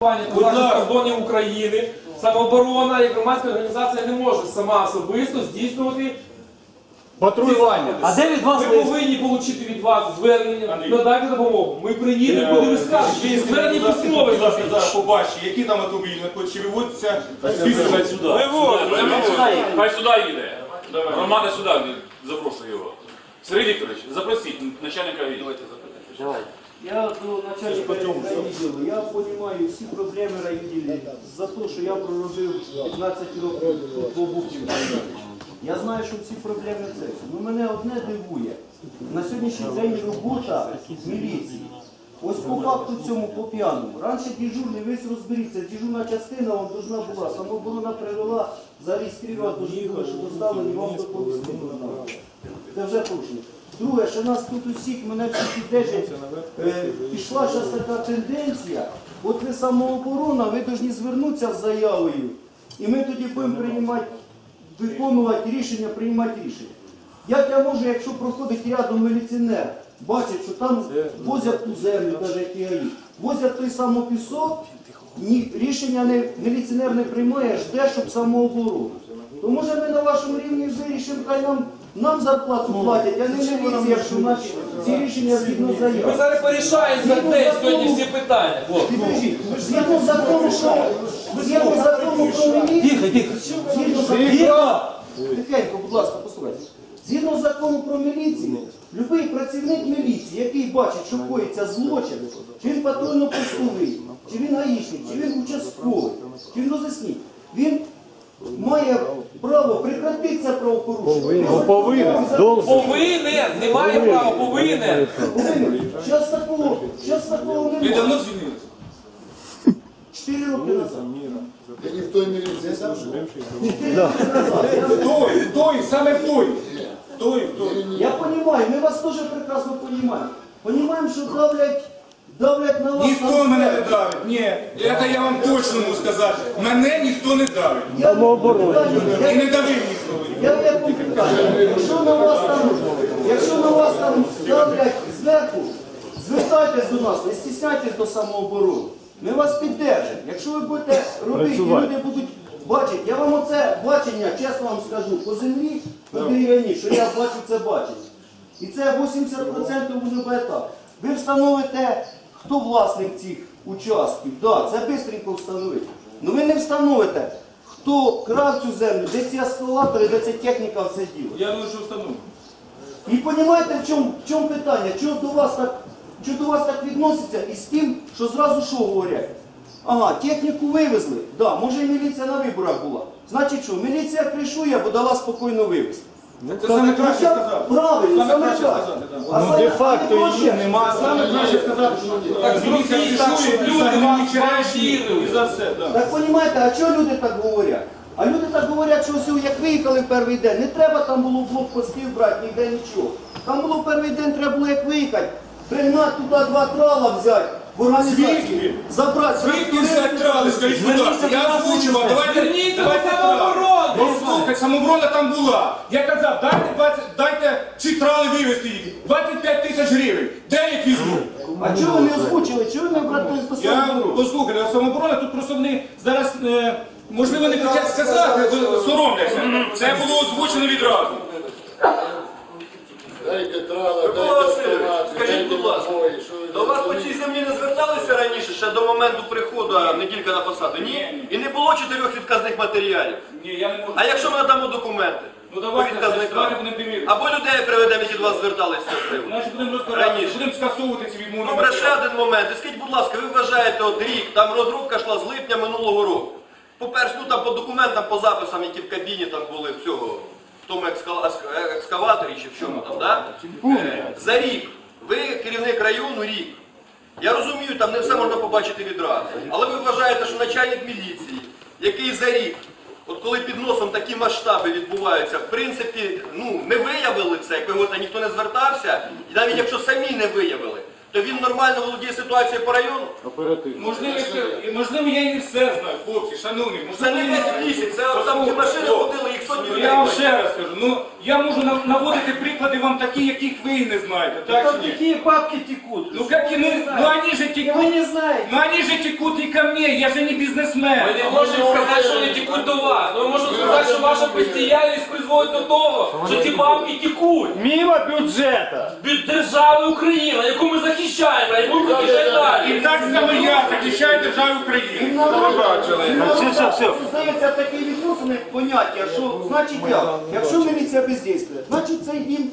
Кордонів України, самооборона як громадська організація не може сама особисто здійснювати. Патрулювання. А де від вас Ми лист? повинні отримати від вас звернення, надайте допомогу. Ми приїдемо, будемо скаржити. Звернення письмове Будь ласка, зараз побачите, які там автомобілі чи виводяться список. Хай сюди їде. Хай сюди їде. Громада сюди запрошує його. Сергій Вікторович, запросіть начальника відділу. Давай. Я до начальника райвідділу, я розумію всі проблеми райвідділу за те, що я проробив 15 років тут в обухті. Я знаю, що всі проблеми це. Ну мене одне дивує. На сьогоднішній день робота міліції. Ось по факту цьому по п'яному. Раніше дежурний весь розберіться, дежурна частина вам должна була, самооборона привела, зареєструвати, должні були, що доставлені вам доповісти. Це вже порушення. Друге, що нас тут усіх, мене всі піддержать, е, пішла зараз така тенденція, от ви самооборона, ви повинні звернутися з заявою, і ми тоді будемо приймати, виконувати рішення, приймати рішення. Як я можу, якщо проходить рядом міліціонер, бачить, що там возять ту землю, навіть гаї, возять той самий пісок, ні, рішення не, міліціонер не приймає, жде, щоб самооборону. То може ми на вашому рівні вирішимо, хай нам, нам зарплату платять, а не міліція, якщо наші ці рішення згідно Ми заяв. зараз порішаємо за день сьогодні всі питання. хлопці. Підождіть, згідно закону, що згідно закону про міліцію, Тихо, тихо. згідно закону! Тихенько, будь ласка, послухайте. Згідно закону про міліцію, будь-який працівник міліції, який бачить, що коїться злочин, чи він патрульно-постовий, чи він гаїшник, чи він участковий, чи він розясніть, він має право прекратити це правопорушення. Повинен. Повинен, немає права, повинен. Повинен. Щас такого, щас такого Ви немає. давно звільнилися? Чотири роки назад. Ти в той міліції служив? Я- В той, в той, саме в той. В той, в той. Я понимаю, мы вас тоже прекрасно понимаем. Понимаем, что давлять, давлять на вас. Ніхто мене не давить. Ні, це я вам точно можу сказати. Мене ніхто не давить. Я, І не я, давив ніхто. я, питаю, якщо на вас там, якщо на вас там давлять зверху, звертайтесь до нас, не стісняйтесь до самооборони. Ми вас піддержимо. Якщо ви будете робити, і люди будуть бачити, я вам оце бачення, чесно вам скажу, по землі, по дерев'яні, що я бачу це бачення. І це 80% буде буде так. Ви встановите, хто власник цих участків. Так, це швидко встановити. Ну ви не встановите, хто крав цю землю, де ці ескалатори, де ця техніка все діло. Я думаю, що встановлю. І розумієте, в чому, в чому питання? Чого до вас так, чого до вас так відноситься і з тим, що зразу що говорять? Ага, техніку вивезли. Да, може і міліція на виборах була. Значить що, міліція кришує, бо дала спокійно вивезти. Це саме краще сказав. Правильно, Саме так. А Ну, саме де-факто її нема. Саме краще сказати, що Так так, люди вас не і за все. да. Так розумієте, а чого люди так говорять? А люди так говорять, що ось як виїхали в перший день, не треба там було блокпостів брати, ніде нічого. Там було в перший день, треба було як виїхати, пригнати туди два трала взяти, в організацію, Звідки? забрати. Звідки все трали, скажіть, будь ласка, я озвучував, давайте, Зверніться до давайте самооборони. Ну слухай, самооборона там була. Я казав, дайте, 20, дайте ці трали вивезти їх, 25 тисяч гривень. Де їх візьму? А чого ви не озвучили? Чого ви не обратились до Я послухайте, а самооборона тут просто вони зараз, е, можливо, не хочуть сказати, бо соромляться. Це було озвучено відразу. Дайте трала, дайте автомат, скажіть, дайте будь ласка, набої, що ви До вас по цій землі не зверталися ще до моменту приходу неділька на посаду? Ні? І не було чотирьох відказних матеріалів. Ні, я не можу. А якщо ми надамо документи? Ну давайте, відказникам? давайте будемо дивитися. Або людей приведемо, які до вас зверталися з приводу. Значить, будемо розбиратися, Раніше. будемо скасовувати ці відмовні Добре, ще один момент. І Скажіть, будь ласка, ви вважаєте, от рік, там розробка йшла з липня минулого року. По-перше, ну там по документам, по записам, які в кабіні там були в цього, в тому екскала- екскаваторі чи в чому там, да? Е, за рік. Ви керівник району рік. Я розумію, там не все можна побачити відразу. Але ви вважаєте, що начальник міліції, який за рік, от коли під носом такі масштаби відбуваються, в принципі, ну, не виявили це, як ви говорите, ніхто не звертався, і навіть якщо самі не виявили, то він нормально володіє ситуацією по району. Можливо, ще- можливо, я і не все знаю, хлопці, шановні. Це не весь місяць, це там ті машини ходили, їх сотні людей. Я вам ще раз кажу, ну я можу нав- наводити приклади вам такі, яких ви не знаєте. Так Там чи ні? какие бабки текут? Ну какие, ну, ну они же Вы текут, не знаете. ну они же текут и ко мне, я же не бизнесмен. Ми не можемо сказати, що вони тікуть до вас. Ми можемо сказати, що ваша бездіяльність призводить до того, що ці бабки тікуть. Мимо бюджета. Від держави Україна, яку ми захищаємо, а яку ми захищаємо далі. І так само я захищаю державу України. Все, все, все. Стаються такі відносини, поняття, що значить як? Якщо міліція бездійствує, значить це їм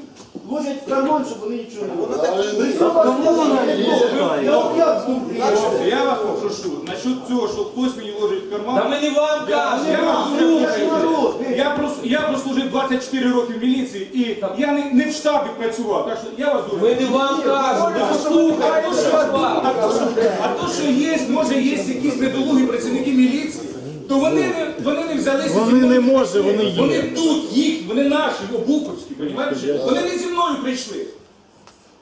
ложать в карман, щоб вони нічого не робили. Кому вона не? Я вас попрошу, насчет цього, що хтось мені ложить в Та карман. ми не вам кажемо. Я, прос- я прослужив 24 роки в міліції і я не, не в штабі працював. Так що я вас дуже Ми не вам кажемо. Ви послухайте, що вам. А то, що, а то, що є, може є якісь недолугі працівники міліції, то вони не, вони не взялися. Вони зі мною не може, вони є. Вони тут, їх, вони наші, обуховські, розумієш? Вони не зі мною прийшли.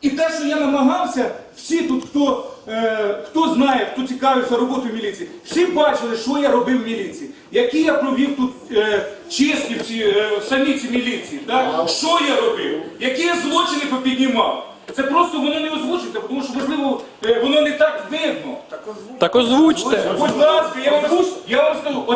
І те, що я намагався, всі тут, хто, е, хто знає, хто цікавився роботою міліції, всі бачили, що я робив в міліції, які я провів тут е, чистки в ці, е, в самі ці міліції, так? що я робив, які я злочини попіднімав. Це просто воно не озвучується, тому що, можливо, е, воно не так видно. Так озвучте. Будь ласка, я вам,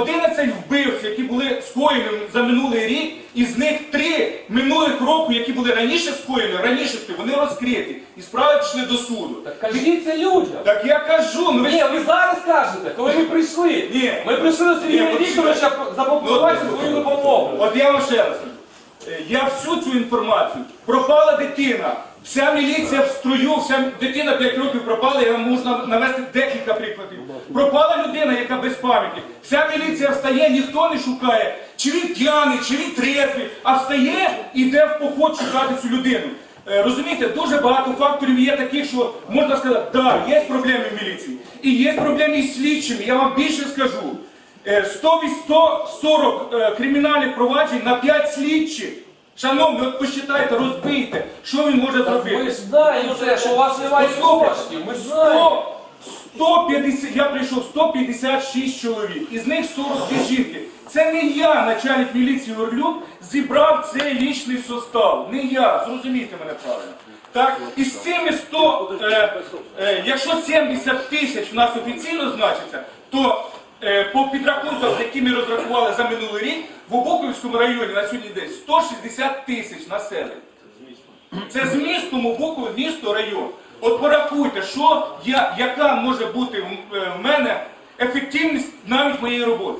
11 вбивців, які були скоєні за минулий рік, із них три минулих року, які були раніше скоєні, раніше вони розкриті. І справи пішли до суду. Так кажіть це людям. Так я кажу, ну ви Ні, ви зараз кажете, коли ми прийшли. Ні. Ми прийшли до Ні, Сергія от Вікторовича запропонувати Ну, свою допомогу. От я вам ще раз кажу. Е, Я всю цю інформацію. Пропала дитина. Вся міліція в строю, вся дитина 5 років пропала, я вам можу навести декілька прикладів. Пропала людина, яка без пам'яті. Вся міліція встає, ніхто не шукає, чи він п'яний, чи він трезвий, а встає і йде в поход шукати цю людину. Е, Розумієте, дуже багато факторів є таких, що можна сказати, так, є проблеми в міліції. І є проблеми із слідчими. Я вам більше скажу. Е, 100 від 140 е, кримінальних проваджень на 5 слідчих. Шановні, от посчитайте, розбийте, що він може Ми зробити. ж знаємо це, що у вас немає Послухайте, коштів. Ми знаємо. 100, 150, я прийшов 156 чоловік, із них 42 жінки. Це не я, начальник міліції Орлюк, зібрав цей лічний состав. Не я, зрозумійте мене правильно. Так, із цими 100, е, е, якщо 70 тисяч в нас офіційно значиться, то по підрахунках, які ми розрахували за минулий рік, в Обуховському районі на сьогодні десь 160 тисяч населення. Це з містом Обухове, місто, район. От порахуйте, що я, яка може бути в, е, мене ефективність навіть моєї роботи.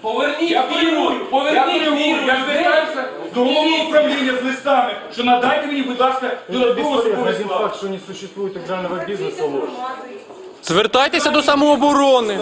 Поверніть Я віру, перевірю, я поверніть перевірю, віру. я звертаюся до головного управління з листами, що надайте мені, будь ласка, додатково Один факт, что не существует игрального бизнеса лучше. Звертайтеся до самооборони.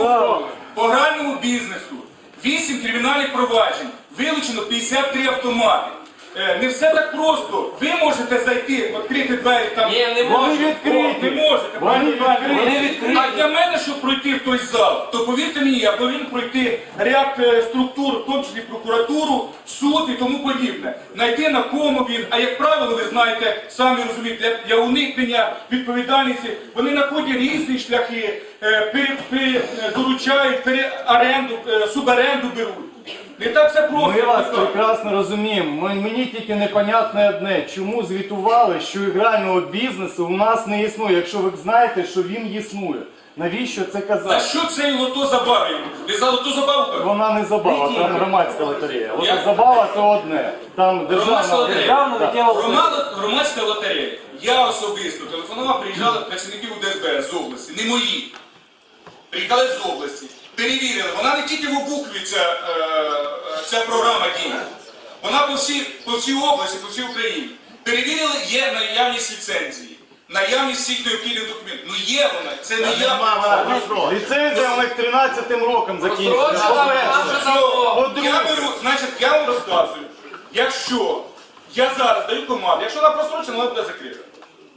По гральному бізнесу 8 кримінальних проваджень, вилучено 53 автомати. Е, Не все так просто. Ви можете зайти, відкрити двері там. Ні, не О, можемо. відкриті. Не можете. Вони відкриті. Вони відкриті. А для мене, щоб пройти в той зал, то повірте мені, я повинен пройти ряд е, структур, в тому числі прокуратуру, суд і тому подібне. Знайти на кому він. А як правило, ви знаєте, самі розумієте, для, для уникнення відповідальності, вони знаходять різні шляхи, е, е, доручають, переоренду, е, суборенду беруть. Не так все просто. Ми вас прекрасно розуміємо. Ми- Мені тільки непонятне одне, чому звітували, що ігрального бізнесу у нас не існує, якщо ви знаєте, що він існує. Навіщо це За казати? що цей лото забава? йому? Ви за лото забаву? Вона не забава, там громадська лотерея. Я- забава то одне. Там Громадська державна лотерея. Так. Громада, громадська лотерея. Я особисто телефонував, приїжджали працівники УДСБ з області, не мої. Приїхали з області, перевірили. Вона не тільки в Обухові ця, е, ця програма діє. Вона по всій, по всій області, по всій Україні. Перевірили, є наявність ліцензії. Наявність всіх необхідних документів. Ну є вона, це не я. Ліцензія у них 13-м роком. По-друге. Я беру, значить, я вам розказую, якщо я зараз даю команду, якщо вона просрочена, вона буде закрита.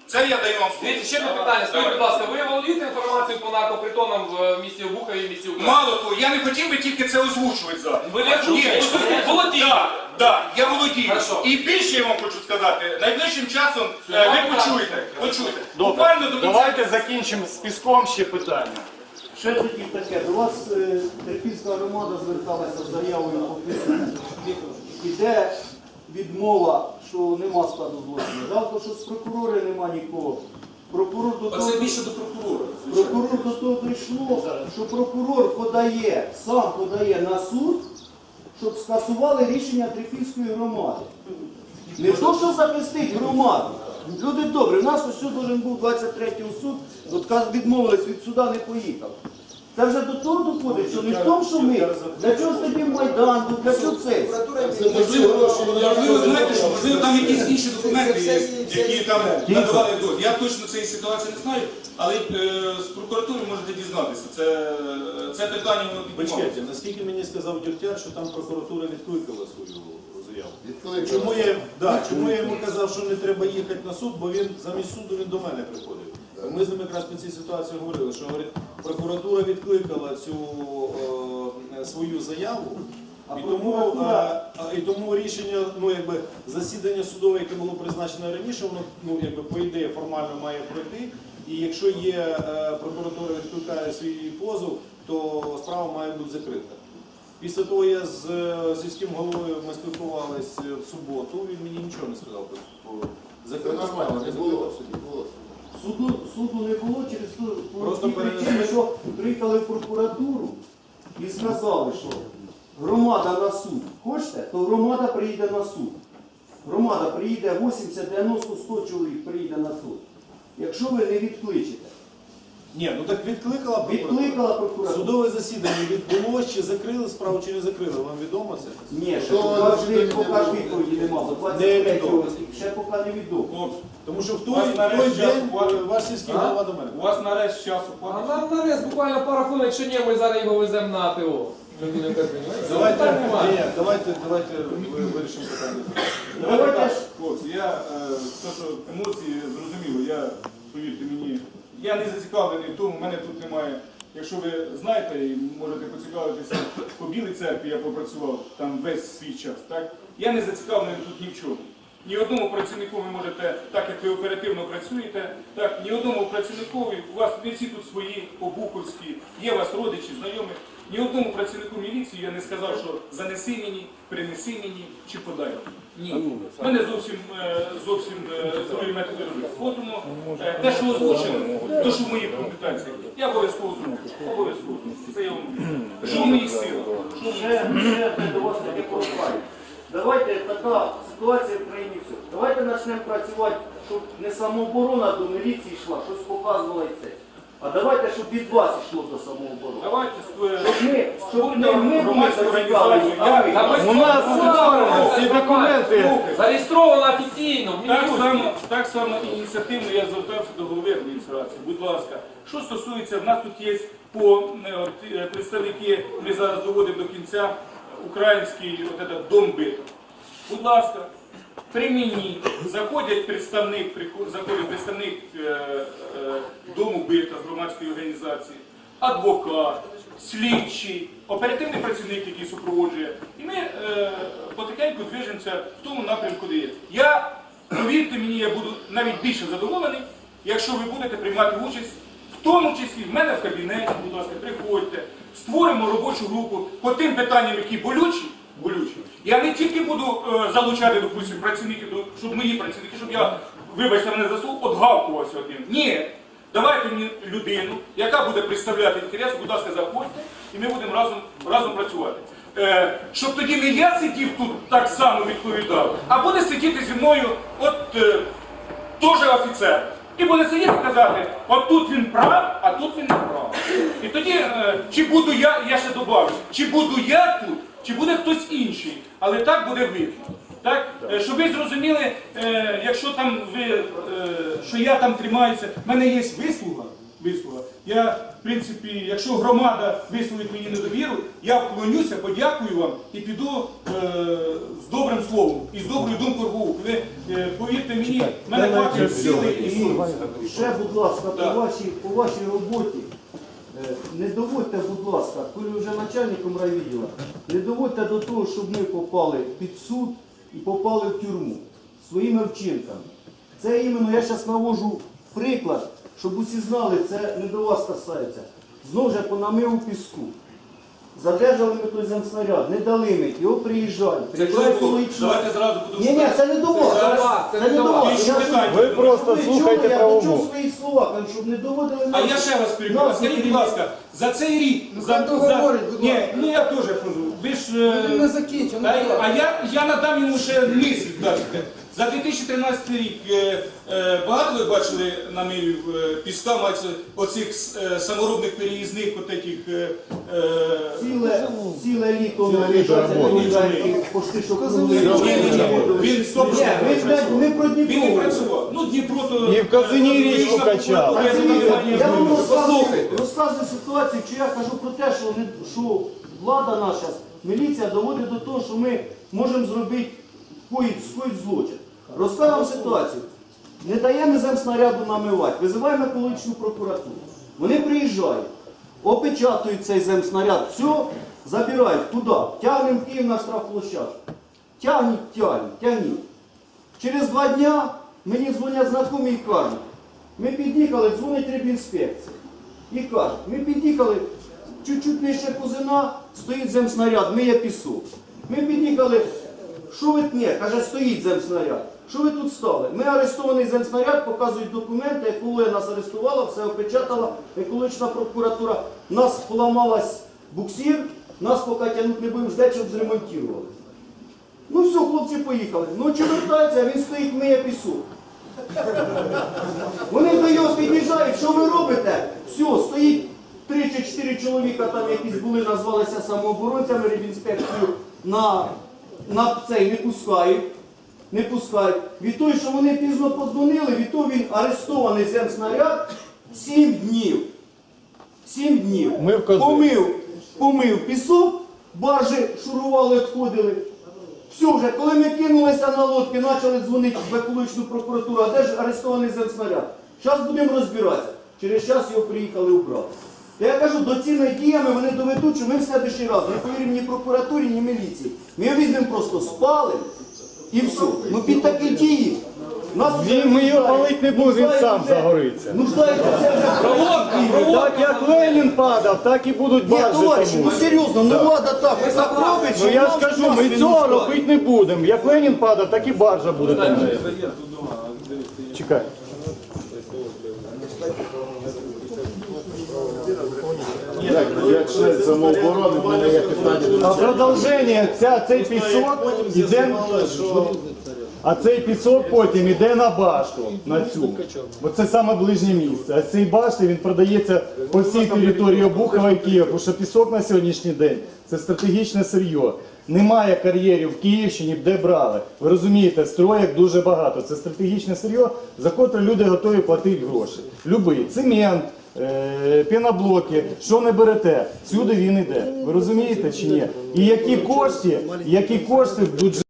Це я даю вам слово. Дивіться, ще одне питання. Скажіть, будь ласка, ви володієте інформацією по наркопритонам в місті Обухові і місті Україні? Мало того, я не хотів би тільки це озвучувати зараз. Ви не озвучуєте, Ні, володієте. Так, так, я володію. Хорошо. І більше я вам хочу сказати, найближчим часом е, ви почуєте. почуєте. Добре. Буквально до кінця. Давайте закінчимо з піском ще питання. Ще тоді таке, до вас е, Терпільська громада зверталася з заявою по Києву. І де відмова, що нема складу злочину. Жалко, що з прокурора нема нікого. Прокурор до того, Це більше до прокурора. прокурор до того дійшло, що прокурор подає, сам подає на суд, щоб скасували рішення Трипільської громади. Не то, що захистить громаду. Люди добрі, у нас ось должен був 23-го суд, от каз відмовились від суда, не поїхав. Це вже до того доходить, що не в тому, що ми, для чого тоді Майдан, для чого це? Можливо, знаєте, що можливо там якісь інші документи є, які там надавали дозвіл. Я точно цієї ситуації не знаю, але е, з прокуратури можете дізнатися. Це, це питання воно піднімалося. Почекайте, наскільки мені сказав Дюртяр, що там прокуратура відкликала свою заяву. Чому я, да, чому я йому казав, що не треба їхати на суд, бо він замість суду він до мене приходив. Ми з ним якраз по цій ситуації говорили, що говорить, прокуратура відкликала цю е, свою заяву. І тому, е, а, і тому рішення, ну якби засідання судове, яке було призначено раніше, воно ну якби по ідеї формально має пройти. І якщо є е, прокуратура відкликає свій позов, то справа має бути закрита. Після того я з е, сільським головою ми спілкувалися в суботу, він мені нічого не сказав про про Це закрита справа, нормально, не не було. Суду, суду не було через ту Просто причину, перенесли. що приїхали в прокуратуру і сказали, що громада на суд. Хочете, то громада приїде на суд. Громада приїде 80, 90, 100 чоловік приїде на суд. Якщо ви не відкличете. Ні, ну так відкликала прокуратура. Відкликала прокуратура. Судове засідання відбулося, чи закрили справу, чи не закрили. Вам відомо це? Ні, ще То поки, не поки відомо. відповіді нема. Не 23 відомо. ще поки не відомо. Хлопці, Тому що в той, У вас в той час день ваш сільський А? голова до мене. у вас нарешті часу А нам нарез буквально пара хвилин, якщо ні, ми зараз його веземо на АТО. Людина так розуміє. Давайте, Питань немає. ні, давайте, давайте ви- вирішимо питання. Давайте Давайте так, ж- хлопці, я е, те, що емоції зрозуміло, я повірте мені, я не зацікавлений в тому, в мене тут немає. Якщо ви знаєте і можете поцікавитися, по Білій церкві я попрацював там весь свій час, так? Я не зацікавлений тут ні в чому. Ні одному працівнику ви можете, так як ви оперативно працюєте, так, ні одному працівникові, у вас не всі тут свої обуховські, є у вас родичі, знайомі. Ні одному працівнику міліції я не сказав, що занеси мені, принеси мені чи подай. Ні. У мене зовсім е, зовсім е, методи роботи. Ходимо, е, те, що озвучено, те, що в моїх компетенціях, я обов'язково зроблю. Обов'язково. Це я вам. Що в моїх силах? Що в моїх Ще, ще до вас таке прохання. Давайте така ситуація в країні все. Давайте почнемо працювати, щоб не самооборона до міліції йшла, щось показувала і це. А давайте, щоб від вас йшло до самооборони. Давайте е, Щоб ми, щоб не ми були зацікавлені, а ви. Та ми У нас зареєстровано, всі документи. Зареєстровано офіційно. в Так Мін'юсті. само, так само ініціативно я звертався до голови адміністрації. Будь ласка, що стосується, в нас тут є по е, от, е, представники, ми зараз доводимо до кінця український от этот дом биту. Будь ласка, при мені заходять представник, заходить представник е, е, дому бита громадської організації, адвокат, слідчий, оперативний працівник, який супроводжує. І ми е, потихеньку движемося в тому напрямку, де є. Я, повірте мені, я буду навіть більше задоволений, якщо ви будете приймати участь, в тому числі в мене в кабінеті, будь ласка, приходьте, створимо робочу групу по тим питанням, які болючі. Болючі. Я не тільки буду е, залучати, допустим, працівників, щоб мої працівники, щоб я, вибачте мене за слово, отгавкувався одним. Ні. Давайте мені людину, яка буде представляти інтерес, будь ласка, заходьте, і ми будемо разом, разом працювати. Е, щоб тоді не я сидів тут так само відповідав, а буде сидіти зі мною от е, теж офіцер. І буде сидіти і казати, от тут він прав, а тут він не прав. І тоді, е, чи буду я, я ще добавлю, чи буду я тут, чи буде хтось інший. Але так буде видно. Так? Е, Щоб ви зрозуміли, е, якщо там ви, е, що я там тримаюся, в мене є вислуга. вислуга. Я, в принципі, якщо громада висловить мені недовіру, я вклонюся, подякую вам і піду е, з добрим словом і з доброю думкою Богу. Ви е, повірте мені, в мене хватить сили і совісті. Ще, будь ласка, по вашій, по вашій роботі, не доводьте, будь ласка, коли вже начальником райвідділа, не доводьте до того, щоб ми попали під суд і попали в тюрму своїми вчинками. Це іменно я зараз навожу приклад, щоб усі знали, це не до вас касається. Знову ж по намиву піску. Задержали ми той земснаряд, не дали ми, його приїжджають. Це Приїжджають коли було? Давайте зразу Ні, ні, це не до вас. Це до вас, це не до вас. Я-. Ви просто Ви слухайте чули, я почув свої слова, кажу, щоб не доводили А я ще раз перебив. Нас Скажіть, будь не ласка, за цей рік, за, за... Ні, ну я теж кажу. Ви ж... е, Не закінчив. Та й- А я, я надам йому ще місяць дати. За 2013 рік е, е, багато ви бачили намірів е, піска, мається оцих саморобних переїзних от таких, е, Ціле, ціле літо пошти, що він не про Він не працював. Ну, Дніпро то... І в Казині річку качав. я вам розказую, ситуацію, що я кажу про те, що, не- що влада наша, міліція доводить до того, що ми можемо зробити скоїть злочин. Вам ситуацію. Не даємо земснаряду намивати, визиваємо екологічну прокуратуру. Вони приїжджають, опечатують цей земснаряд, все, забирають туди, тягнемо в Київ на штрафплощадку. Тягніть, тягніть, тягніть. Через два дня мені дзвонять знайомі і кажуть, ми під'їхали, дзвонить рибінспекція. І кажуть, ми під'їхали, чуть-чуть нижче кузина, стоїть земснаряд, миє пісок. Ми під'їхали, що ви ні, каже, стоїть земснаряд. Що ви тут стали? Ми арестований земснаряд, показують документи, екологія нас арестувала, все опечатала, екологічна прокуратура. Нас поламалась буксир, нас поки тягнути не будемо ждати, щоб зремонтували. Ну все, хлопці поїхали. Ночі вертаються, а він стоїть миє пісок. Вони до його під'їжджають, що ви робите? Все, стоїть три чи чотири чоловіка, там якісь були, назвалися самооборонцями рибінспекцією, на, на цей не пускають. Не пускають. Від того, що вони пізно подзвонили, від того він арестований земснаряд сім днів. Сім днів. Ми помив, помив пісок, баржі шурували, відходили. Все вже, коли ми кинулися на лодки, почали дзвонити в екологічну прокуратуру, а де ж арестований земснаряд? Зараз будемо розбиратися. Через час його приїхали убрати. Я кажу, доцільними діями вони доведуть, що ми в следующий раз не повіримо ні прокуратурі, ні міліції. Ми його візьмемо просто спалимо і все. Ну під такі дії. Нас Він- ми його палить не будемо, він сам загориться. Нуждається це вже. Так як Ленін падав, так і будуть Ні, баржі товариші, ну серйозно, ну влада так, ви так робите, Ну що я нам кажу, нас ми не цього робити не будемо. Як Ленін падав, так і баржа буде. там. Чекай. Як член самооборони, в мене є питання А продовження, ця, цей пісок іде, а цей пісок потім іде на башту, на цю. Бо це саме ближнє місце. А цей башти він продається по всій території Обухова і Києва, тому що пісок на сьогоднішній день це стратегічне сир'йо. Немає кар'єрів в Київщині, де брали. Ви розумієте, строєк дуже багато. Це стратегічне сир'йо, за котре люди готові платити гроші. Любий цемент, е, піноблоки, що не берете, сюди він іде. Ви розумієте чи ні? І які кошти, які кошти в бюджет.